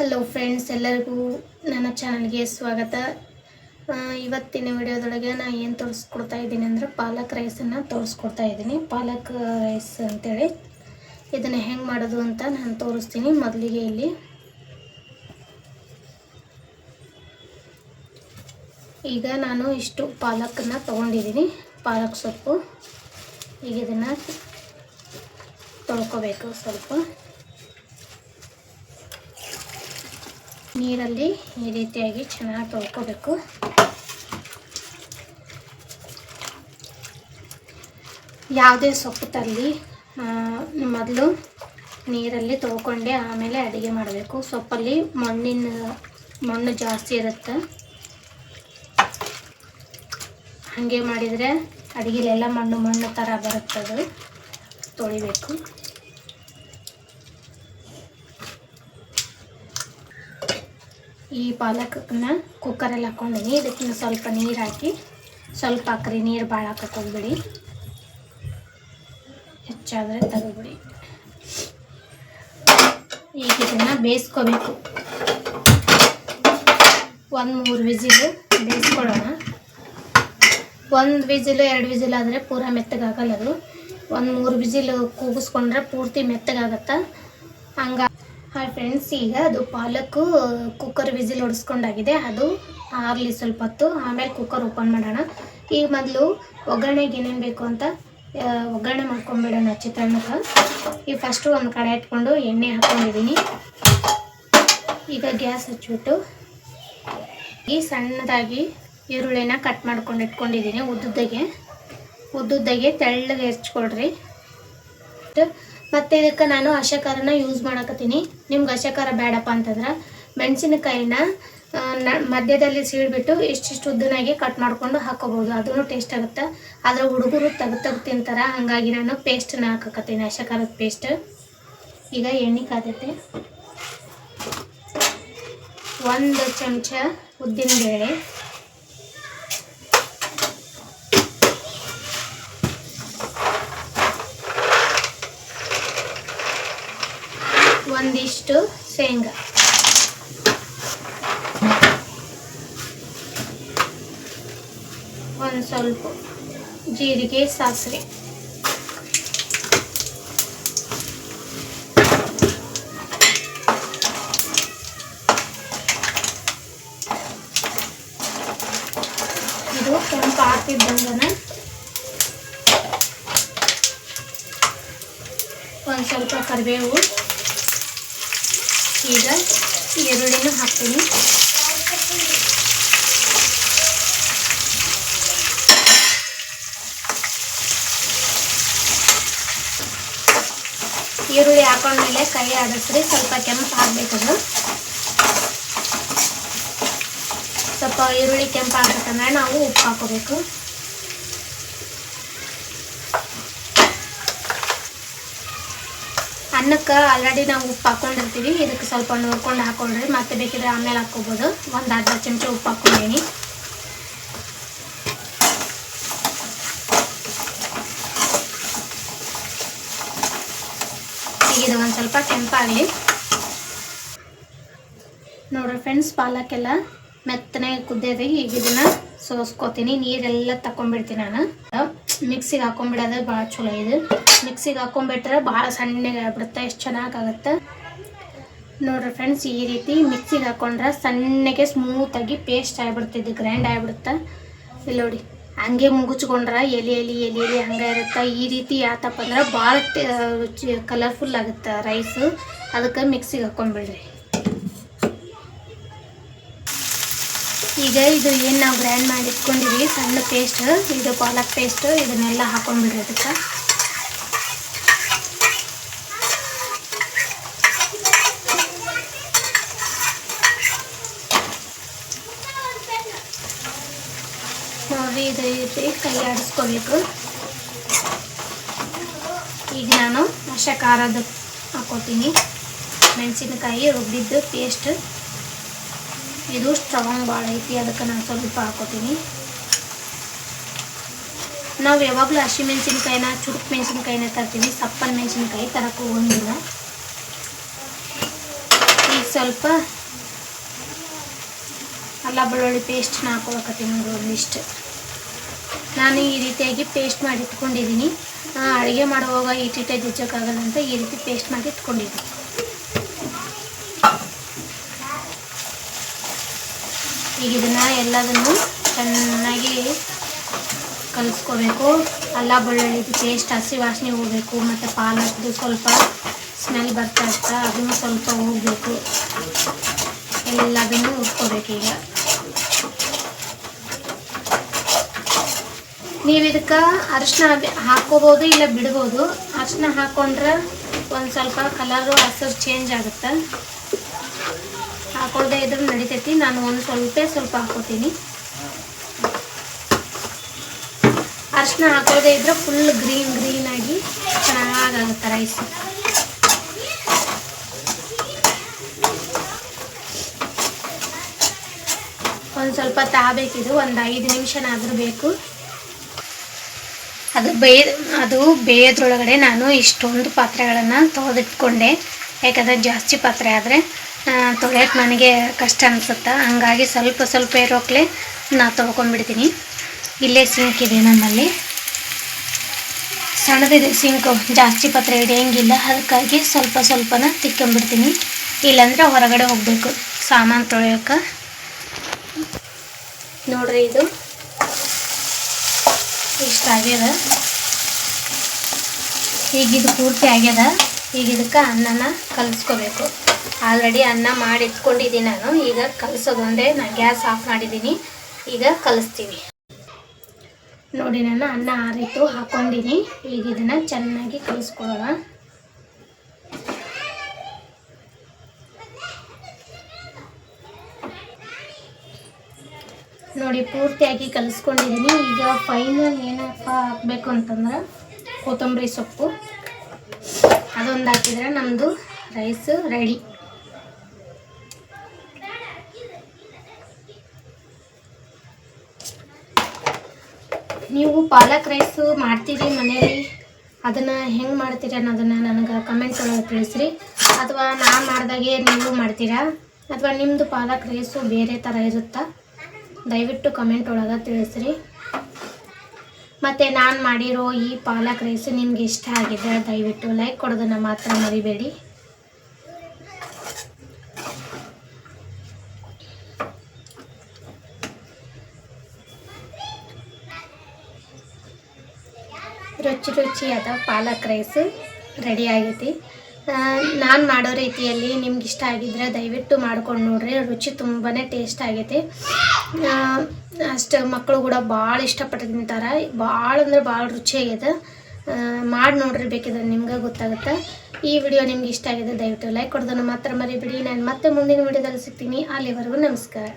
Hello friends ಎಲ್ಲರಿಗೂ ನನ್ನ ಚಾನಲ್ಗೆ ಸ್ವಾಗತ. ಇವತ್ತಿನ ವಿಡಿಯೋದೊಳಗೆ ನಾನು ಏನು ತೋರಿಸ್ಕೊಡ್ತಾ ಇದ್ದೀನಿ ಅಂದರೆ ಪಾಲಕ್ ರೈಸನ್ನು ತೋರಿಸ್ಕೊಡ್ತಾ ಇದ್ದೀನಿ. ಪಾಲಕ್ ರೈಸ್ ಅಂತೇಳಿ ಇದನ್ನು ಹೆಂಗೆ ಮಾಡೋದು ಅಂತ ನಾನು ತೋರಿಸ್ತೀನಿ ಮೊದಲಿಗೆ ಇಲ್ಲಿ. ಈಗ ನಾನು ಇಷ್ಟು ಪಾಲಕನ್ನು ತೊಗೊಂಡಿದ್ದೀನಿ. ಪಾಲಕ್ ಸೊಪ್ಪು. ಈಗ ಇದನ್ನು ತೊಳ್ಕೊಬೇಕು ಸ್ವಲ್ಪ. ನೀರಲ್ಲಿ ಈ ರೀತಿಯಾಗಿ ಚೆನ್ನಾಗಿ ತೊಳ್ಕೋಬೇಕು. ಯಾವುದೇ ಸೊಪ್ಪು ತರಲಿ ಮೊದಲು ನೀರಲ್ಲಿ ತೊಳ್ಕೊಂಡೆ ಆಮೇಲೆ ಅಡುಗೆ ಮಾಡಬೇಕು. ಸೊಪ್ಪಲ್ಲಿ ಮಣ್ಣಿನ, ಮಣ್ಣು ಜಾಸ್ತಿ ಇರುತ್ತೆ. ಹಾಗೆ ಮಾಡಿದರೆ ಅಡುಗೆಲೆಲ್ಲ ಮಣ್ಣು ಮಣ್ಣು ಥರ ಬರುತ್ತದು. ತೊಳಿಬೇಕು. ಈ ಪಾಲಕನ್ನ ಕುಕ್ಕರಲ್ಲಿ ಹಾಕ್ಕೊಂಡಿನಿ. ಇದಕ್ಕಿಂತ ಸ್ವಲ್ಪ ನೀರು ಹಾಕಿ, ಸ್ವಲ್ಪ ಹಾಕ್ರಿ ನೀರು ಭಾಳ ಹಾಕೋಕೊಂಡ್ಬಿಡಿ ಹೆಚ್ಚಾದರೆ ತೆಗೆದ್ಬಿಡಿ ಈಗ ಇದನ್ನು ಬೇಯಿಸ್ಕೋಬೇಕು. ಒಂದು ಮೂರು ವಿಜಿಲು ಬೇಯಿಸ್ಕೊಳ್ಳೋಣ ಒಂದು ವಿಜಿಲು, ಎರಡು ವಿಜಿಲ್ ಆದರೆ ಪೂರ ಮೆತ್ತಗಾಗಲ್ಲ ಅದು. ಒಂದು ಮೂರು ವಿಜಿಲು ಕೂಗಿಸ್ಕೊಂಡ್ರೆ ಪೂರ್ತಿ ಮೆತ್ತಗಾಗತ್ತೆ? ಹಂಗ ಹಾಯ್ ಫ್ರೆಂಡ್ಸ್ ಈಗ ಅದು ಪಾಲಕ್ಕು ಕುಕ್ಕರ್ ವಿಸಿಲ್ ಹೊಡಿಸ್ಕೊಂಡಾಗಿದೆ ಅದು ಆಗಲಿ ಸ್ವಲ್ಪ ಹೊತ್ತು, ಆಮೇಲೆ ಕುಕ್ಕರ್ ಓಪನ್ ಮಾಡೋಣ. ಈಗ ಮೊದಲು ಒಗ್ಗರಣೆಗೆ ಏನೇನು ಬೇಕು ಅಂತ ಒಗ್ಗರಣೆ ಮಾಡ್ಕೊಂಬಿಡೋಣ ಚಿತ್ರಾನ್ನಕ್ಕೆ. ಈಗ ಫಸ್ಟು ಒಂದು ಕಡೆ ಇಟ್ಕೊಂಡು ಎಣ್ಣೆ ಹಾಕ್ಕೊಂಡಿದ್ದೀನಿ ಈಗ ಗ್ಯಾಸ್ ಹಚ್ಚಿಬಿಟ್ಟು ಈ ಸಣ್ಣದಾಗಿ ಈರುಳ್ಳಿನ ಕಟ್ ಮಾಡ್ಕೊಂಡು ಇಟ್ಕೊಂಡಿದ್ದೀನಿ ಉದ್ದುದ್ದಗೆ. ಉದ್ದುದ್ದಗೆ ತೆಳ್ಳಗೆ ಹೆಚ್ಕೊಳ್ರಿ. ಮತ್ತು ಇದಕ್ಕೆ ನಾನು ಹಸೆಕಾರನ ಯೂಸ್ ಮಾಡಕತ್ತೀನಿ. ನಿಮ್ಗೆ ಹಸೆಕಾರ ಬೇಡಪ್ಪ ಅಂತಂದ್ರೆ ಮೆಣಸಿನಕಾಯಿನ ನ- ಮಧ್ಯದಲ್ಲಿ ಸೀಳ್ಬಿಟ್ಟು ಇಷ್ಟಿಷ್ಟು ಉದ್ದನಾಗಿ ಕಟ್ ಮಾಡ್ಕೊಂಡು ಹಾಕೋಬೋದು ಅದೂ ಟೇಸ್ಟ್ ಆಗುತ್ತೆ. ಆದರೆ ಹುಡುಗರು ತೆಗ್ದು ತೆಗ್ದು ತಿಂತಾರೆ. ಹಾಗಾಗಿ ನಾನು ಪೇಸ್ಟನ್ನ ಹಾಕಕತ್ತೀನಿ ಹಸೆಕಾರದ ಪೇಸ್ಟ್ ಈಗ ಎಣ್ಣೆ ಕಾದೈತೆ. ಒಂದು ಚಮಚ ಉದ್ದಿನಬೇಳೆ. ಒಂದಿಷ್ಟು ಶೇಂಗಾ. ಒಂದು ಸ್ವಲ್ಪ ಜೀರಿಗೆ ಸಾಸಿವೆ. ಇದು ಕೆಂಪು ಹಾಕಿದ್ದಂಗನ ಒಂದು ಸ್ವಲ್ಪ ಕರಿಬೇವು. ಈಗ ಈರುಳ್ಳಿನೂ ಹಾಕ್ತೀನಿ. ಈರುಳ್ಳಿ ಹಾಕೊಂಡ್ಮೇಲೆ ಕೈ ಆಡಿಸ್ರಿ, ಸ್ವಲ್ಪ ಕೆಂಪು ಅದು ಸ್ವಲ್ಪ ಈರುಳ್ಳಿ ಕೆಂಪು ಹಾಕ್ಬೇಕಂದ್ರೆ ನಾವು ಉಪ್ಪು ಹಾಕೋಬೇಕು ಅನ್ನಕ್ಕೆ ಆಲ್ರೆಡಿ ನಾವು ಉಪ್ಪು ಹಾಕೊಂಡಿರ್ತೀವಿ. ಇದಕ್ಕೆ ಸ್ವಲ್ಪ ನೋಡ್ಕೊಂಡು ಹಾಕೊಳ್ರಿ. ಮತ್ತೆ ಬೇಕಿದ್ರೆ ಆಮೇಲೆ ಹಾಕ್ಕೋಬೋದು. ಒಂದು ಅರ್ಧ ಚಮಚ ಉಪ್ಪು ಹಾಕ್ಕೊಂಡೀನಿ. ಈಗ ಇದು ಒಂದು ಸ್ವಲ್ಪ ಕೆಂಪಾಗಲಿ. ನೋಡ್ರಿ ಫ್ರೆಂಡ್ಸ್ ಪಾಲಕ್ಕೆಲ್ಲ ಮೆತ್ತನೆ ಕುದ್ದೇವಿ ಈಗ ಇದನ್ನ ಸೋಸ್ಕೋತೀನಿ. ನೀರೆಲ್ಲ ತಕೊಂಡ್ಬಿಡ್ತೀನಿ ನಾನು. ಮಿಕ್ಸಿಗೆ ಹಾಕೊಂಡ್ಬಿಡೋದು ಭಾಳ ಚಲೋ ಇದು. ಮಿಕ್ಸಿಗೆ ಹಾಕೊಂಡ್ಬಿಟ್ರೆ ಭಾಳ ಸಣ್ಣಗೆ ಆಗ್ಬಿಡುತ್ತೆ, ಎಷ್ಟು ಚೆನ್ನಾಗಾಗುತ್ತೆ ನೋಡ್ರಿ ಫ್ರೆಂಡ್ಸ್ ಈ ರೀತಿ ಮಿಕ್ಸಿಗೆ ಹಾಕೊಂಡ್ರೆ ಸಣ್ಣಗೆ ಸ್ಮೂತಾಗಿ ಪೇಸ್ಟ್ ಆಗಿಬಿಡ್ತಿದ್ದು ಗ್ರೈಂಡ್ ಆಗಿಬಿಡುತ್ತೆ. ಇಲ್ಲಿ ನೋಡಿ, ಹಂಗೆ ಮುಗುಚ್ಕೊಂಡ್ರೆ ಎಲೆ ಎಲೆ ಎಲೆ ಎಲೆ ಹಂಗೆ ಇರುತ್ತೆ. ಈ ರೀತಿ ಯಾತಪ್ಪ ಅಂದ್ರೆ ಭಾಳ ಕಲರ್ಫುಲ್ ಆಗುತ್ತೆ ರೈಸು ಅದಕ್ಕೆ ಮಿಕ್ಸಿಗೆ ಹಾಕೊಂಡ್ಬಿಡ್ರಿ. ಈಗ ಇದು ಏನು ನಾವು ಗ್ರ್ಯಾಂಡ್ ಮಾಡಿ ಇಟ್ಕೊಂಡಿವಿ ಸಣ್ಣ ಪೇಸ್ಟ್ ಇದು ಪಾಲಕ್ ಪೇಸ್ಟ್ ಇದನ್ನೆಲ್ಲ ಹಾಕೊಂಡ್ಬಿಡ್ರಿ ಅದಕ್ಕೆ ನೋಡ್ರಿ ಇದು ರೀತಿ ಕೈ ಆಡಿಸ್ಕೋಬೇಕು ಈಗ ನಾನು ಅಷ್ಟ ಖಾರದ ಹಾಕೋತೀನಿ. ಮೆಣಸಿನಕಾಯಿ, ರುಬ್ಬಿದ್ದು ಪೇಸ್ಟ್ ಇದು ಸ್ಟ್ರಾಂಗ್ ಭಾಳ ಐತಿ, ಅದಕ್ಕೆ ನಾನು ಸ್ವಲ್ಪ ಹಾಕೋತೀನಿ. ನಾವು ಯಾವಾಗಲೂ ಹಸಿ ಮೆಣಸಿನ್ಕಾಯಿನ, ಚುರುಕು ಮೆಣಸಿನ್ಕಾಯಿನ ತರ್ತೀವಿ. ಸಪ್ಪನ ಮೆಣಸಿನ್ಕಾಯಿ ತರಕ್ಕೆ ಹೋಗಂಗಿಲ್ಲ ಈಗ ಸ್ವಲ್ಪ ಅಲ್ಲ ಬೆಳ್ಳುಳ್ಳಿ ಪೇಸ್ಟ್ನ ಹಾಕೊಳಕತ್ತೀನಿ ಒಂದಿಷ್ಟು. ನಾನು ಈ ರೀತಿಯಾಗಿ ಪೇಸ್ಟ್ ಮಾಡಿ ಇಟ್ಕೊಂಡಿದ್ದೀನಿ. ಅಡುಗೆ ಮಾಡುವಾಗ ಇಟ್ಟಿಟ್ಟೆ ಜಜ್ಜೋಕ್ಕಾಗಲ್ಲ ಅಂತ ಈ ರೀತಿ ಪೇಸ್ಟ್ ಮಾಡಿ ಇಟ್ಕೊಂಡಿದ್ದೀನಿ. ಈಗ ಇದನ್ನು ಎಲ್ಲದನ್ನು ಚೆನ್ನಾಗಿ ಕಲಿಸ್ಕೋಬೇಕು. ಅಲ್ಲ ಬೆಳ್ಳುಳ್ಳಿದು ಪೇಸ್ಟ್ ಹಸಿ ವಾಸನೆ ಹೋಗಬೇಕು. ಮತ್ತು ಪಾಲಕ್ದು ಸ್ವಲ್ಪ ಸ್ಮೆಲ್ ಬರ್ತಾ ಇರ್ತಾ ಅದನ್ನು ಸ್ವಲ್ಪ ಹೋಗಬೇಕು ಎಲ್ಲದನ್ನು ಉಟ್ಕೋಬೇಕು ಈಗ. ನೀವು ಇದಕ್ಕೆ ಅರಿಶಿನ ಹಾಕೋಬೋದು ಇಲ್ಲ ಬಿಡ್ಬೋದು. ಅರಿಶಿನ ಹಾಕೊಂಡ್ರೆ ಒಂದು ಸ್ವಲ್ಪ ಕಲರು ಹಸಿರು ಚೇಂಜ್ ಆಗುತ್ತೆ. ಹಾಕೊಳ್ದೆ ಇದ್ರೂ ನಡಿತೈತಿ. ನಾನು ಒಂದು ಸ್ವಲ್ಪ ಸ್ವಲ್ಪ ಹಾಕೋತೀನಿ. ಅರಿಶಿನ ಹಾಕೋದೇ ಇದ್ರೆ ಫುಲ್ ಗ್ರೀನ್ ಗ್ರೀನ್ ಆಗಿ ಚೆನ್ನಾಗಾಗುತ್ತೆ ರೈಸ್ ಒಂದು ಸ್ವಲ್ಪ ತಾಬೇಕಿದು. ಒಂದು ಐದು ನಿಮಿಷನಾದರೂ ಬೇಕು. ಅದು ಬೇಯ ಅದು ಬೇಯೋದ್ರೊಳಗಡೆ ನಾನು ಇಷ್ಟೊಂದು ಪಾತ್ರೆಗಳನ್ನು ತೊಳೆದಿಟ್ಕೊಂಡೆ. ಯಾಕಂದರೆ ಜಾಸ್ತಿ ಪಾತ್ರೆ ಆದರೆ ತೊಳೆಯೋಕ್ಕೆ ನನಗೆ ಕಷ್ಟ ಅನಿಸುತ್ತೆ? ಹಂಗಾಗಿ ಸ್ವಲ್ಪ ಸ್ವಲ್ಪ ಇರೋಕ್ಲೆ ನಾ ತೊಳ್ಕೊಂಡ್ಬಿಡ್ತೀನಿ. ಇಲ್ಲೇ ಸಿಂಕ್ ಇದೆ ನಮ್ಮಲ್ಲಿ. ಸಣ್ಣದಿದೆ ಸಿಂಕು ಜಾಸ್ತಿ ಪಾತ್ರೆ ಹಿಡಿಯೋಂಗಿಲ್ಲ. ಅದಕ್ಕಾಗಿ ಸ್ವಲ್ಪ ಸ್ವಲ್ಪನ ತಿಕ್ಕೊಂಬಿಡ್ತೀನಿ ಇಲ್ಲಾಂದರೆ ಹೊರಗಡೆ ಹೋಗಬೇಕು. ಸಾಮಾನು ತೊಳೆಯೋಕೆ. ನೋಡ್ರಿ ಇದು. ಇಷ್ಟ ಆಗ್ಯದ. ಈಗ ಇದು ಪೂರ್ತಿ ಆಗ್ಯದ. ಈಗ ಇದಕ್ಕೆ ಅನ್ನನ ಕಲಿಸ್ಕೋಬೇಕು. ಆಲ್ರೆಡಿ ಅನ್ನ ಮಾಡಿ ಇಟ್ಕೊಂಡಿದ್ದೀನಿ ನಾನು. ಈಗ ಕಲಸೋದೊಂದೇ ನಾನು ಗ್ಯಾಸ್ ಆಫ್ ಮಾಡಿದ್ದೀನಿ ಈಗ ಕಲಿಸ್ತೀನಿ ನೋಡಿ ನಾನು ಅನ್ನ ಆರಿತು ಹಾಕೊಂಡಿನಿ ಈಗ ಇದನ್ನು ಚೆನ್ನಾಗಿ ಕಲಿಸ್ಕೊಳ್ಳೋಣ ನೋಡಿ, ಪೂರ್ತಿಯಾಗಿ ಕಲಿಸ್ಕೊಂಡಿದ್ದೀನಿ ಈಗ ಫೈನಲ್ ಏನಪ್ಪ ಹಾಕಬೇಕು ಅಂತಂದ್ರೆ ಕೊತ್ತಂಬರಿ ಸೊಪ್ಪು. ಅದೊಂದು ಹಾಕಿದ್ರೆ ನಮ್ಮದು ರೈಸ್ ರೆಡಿ ನೀವು ಪಾಲಕ್ ರೈಸು ಮಾಡ್ತೀರಿ ಮನೆಯಲ್ಲಿ? ಅದನ್ನು ಹೆಂಗೆ ಮಾಡ್ತೀರಿ ಅನ್ನೋದನ್ನು ನನಗೆ ಕಮೆಂಟ್ ಒಳಗೆ ತಿಳಿಸ್ರಿ. ಅಥವಾ ನಾನು ಮಾಡಿದಾಗೆ ನೀವು ಮಾಡ್ತೀರಾ? ಅಥವಾ ನಿಮ್ಮದು ಪಾಲಕ್ ರೈಸು ಬೇರೆ ಥರ ಇರುತ್ತಾ? ದಯವಿಟ್ಟು ಕಮೆಂಟ್ ಒಳಗೆ ತಿಳಿಸ್ರಿ. ಮತ್ತು ನಾನು ಮಾಡಿರೋ ಈ ಪಾಲಕ್ ರೈಸ್ ನಿಮ್ಗೆ ಇಷ್ಟ ಆಗಿದೆ ದಯವಿಟ್ಟು ಲೈಕ್ ಕೊಡೋದನ್ನು ಮಾತ್ರ ಮರಿಬೇಡಿ. ರುಚಿ ರುಚಿಯಾದ ಪಾಲಕ್ ರೈಸ್ ರೆಡಿ ಆಗೈತಿ. ನಾನು ಮಾಡೋ ರೀತಿಯಲ್ಲಿ ನಿಮ್ಗೆ ಇಷ್ಟ ಆಗಿದ್ರೆ ದಯವಿಟ್ಟು ಮಾಡ್ಕೊಂಡು ನೋಡ್ರಿ. ರುಚಿ ತುಂಬಾ ಟೇಸ್ಟ್ ಆಗೈತಿ. ಅಷ್ಟು ಮಕ್ಕಳು ಕೂಡ ಭಾಳ ಇಷ್ಟಪಟ್ಟು ತಿಂತಾರೆ. ಭಾಳ ಅಂದ್ರೆ ಭಾಳ ರುಚಿಯಾಗಿದೆ ಮಾಡಿ ನೋಡ್ರಿ ಬೇಕಿದ್ರೆ ನಿಮ್ಗೆ ಗೊತ್ತಾಗುತ್ತೆ. ಈ ವಿಡಿಯೋ ನಿಮ್ಗೆ ಇಷ್ಟ ಆಗಿದೆ ದಯವಿಟ್ಟು ಲೈಕ್ ಕೊಡೋದನ್ನು ಮಾತ್ರ ಮರಿಬಿಡಿ. ನಾನು ಮತ್ತೆ ಮುಂದಿನ ವಿಡಿಯೋದಲ್ಲಿ ಸಿಗ್ತೀನಿ. ಅಲ್ಲಿವರೆಗೂ ನಮಸ್ಕಾರ.